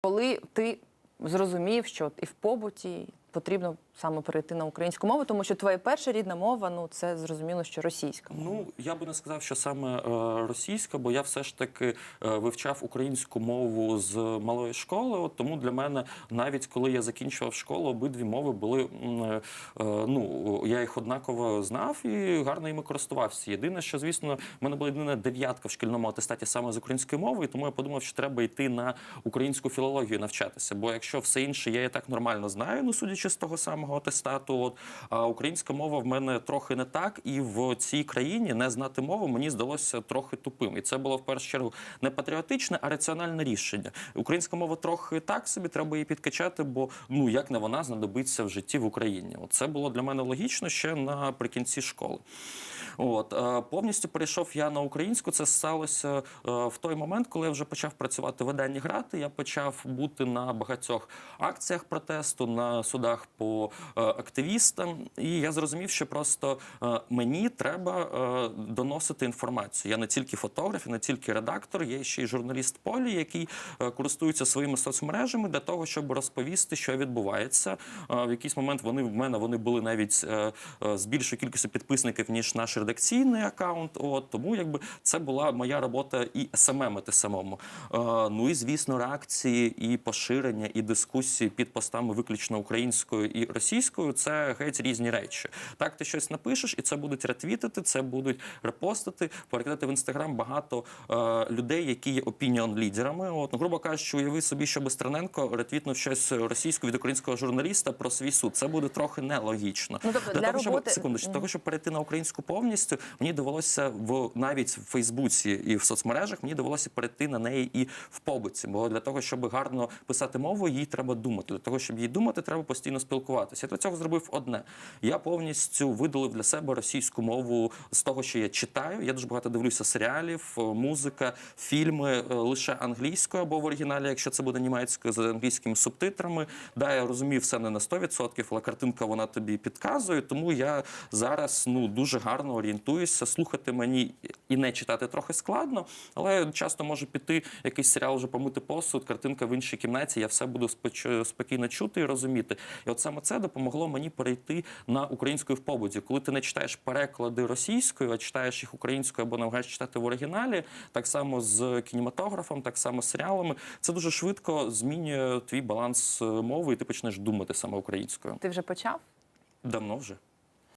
коли ти зрозумів, що і в побуті потрібно саме перейти на українську мову, тому що твоя перша рідна мова, ну це зрозуміло, що російська. Ну я би не сказав, що саме е, російська, бо я все ж таки е, вивчав українську мову з малої школи. От тому для мене, навіть коли я закінчував школу, обидві мови були е, ну я їх однаково знав і гарно іми користувався. Єдине, що звісно, в мене була єдина дев'ятка в шкільному атестаті саме з української мови, і тому я подумав, що треба йти на українську філологію навчатися. Бо якщо все інше я і так нормально знаю, ну судячи з того самого атестату, от а українська мова в мене трохи не так, і в цій країні не знати мову мені здалося трохи тупим. І це було в першу чергу не патріотичне, а раціональне рішення. Українська мова трохи так собі, треба її підкачати, бо ну як не вона знадобиться в житті в Україні. От це було для мене логічно ще наприкінці школи. От е, повністю перейшов я на українську. Це сталося е, в той момент, коли я вже почав працювати в виданні грати. Я почав бути на багатьох акціях протесту, на судах по е, активістам. І я зрозумів, що просто мені треба доносити інформацію. Я не тільки фотограф, не тільки редактор, я ще й журналіст полі, який користується своїми соцмережами для того, щоб розповісти, що відбувається. В якийсь момент вони в мене вони були навіть з більшою кількістю підписників ніж наш редакційний аккаунт. От тому, якби це була моя робота і СММити самому. Е, Ну і звісно, реакції і поширення, і дискусії під постами виключно українською і російською це геть різні речі. Так, ти щось напишеш, і це будуть ретвітити, це будуть репостити, перекидати в інстаграм багато е, людей, які є опініон-лідерами. От, ну, грубо кажучи, уяви собі, що Бестрененко ретвітнув щось російською від українського журналіста про свій суд. Це буде трохи нелогічно. Ну, тобто Для для того, щоб роботи- секунду, для того, щоб перейти на українську повністю, мені довелося в навіть в Фейсбуці і в соцмережах мені довелося перейти на неї і в побуті. Бо для того, щоб гарно писати мову, їй треба думати. Для того, щоб їй думати, треба постійно спілкуватися. Я для цього зробив одне. Я повністю видалив для себе російську мову з того, що я читаю. Я дуже багато дивлюся серіалів, е, музика, фільми е, лише англійською або в оригіналі, якщо це буде німецькою з англійськими субтитрами. Да, я розумію все не на 100%, але картинка вона тобі підказує. Тому я зараз ну дуже гарно орієнтуюся. Слухати мені і не читати трохи складно, але часто може піти якийсь серіал вже помити посуд, картинка в іншій кімнаті. Я все буду спокійно чути і розуміти. І от саме це допомогло мені перейти на українську в побуті. Коли ти не читаєш переклади російською, а читаєш їх українською або намагаєшся читати в оригіналі, так само з кінематографом, так само з серіалами. Це дуже швидко змінює твій баланс е, мови, і ти почнеш думати саме українською. Ти вже почав? Давно вже.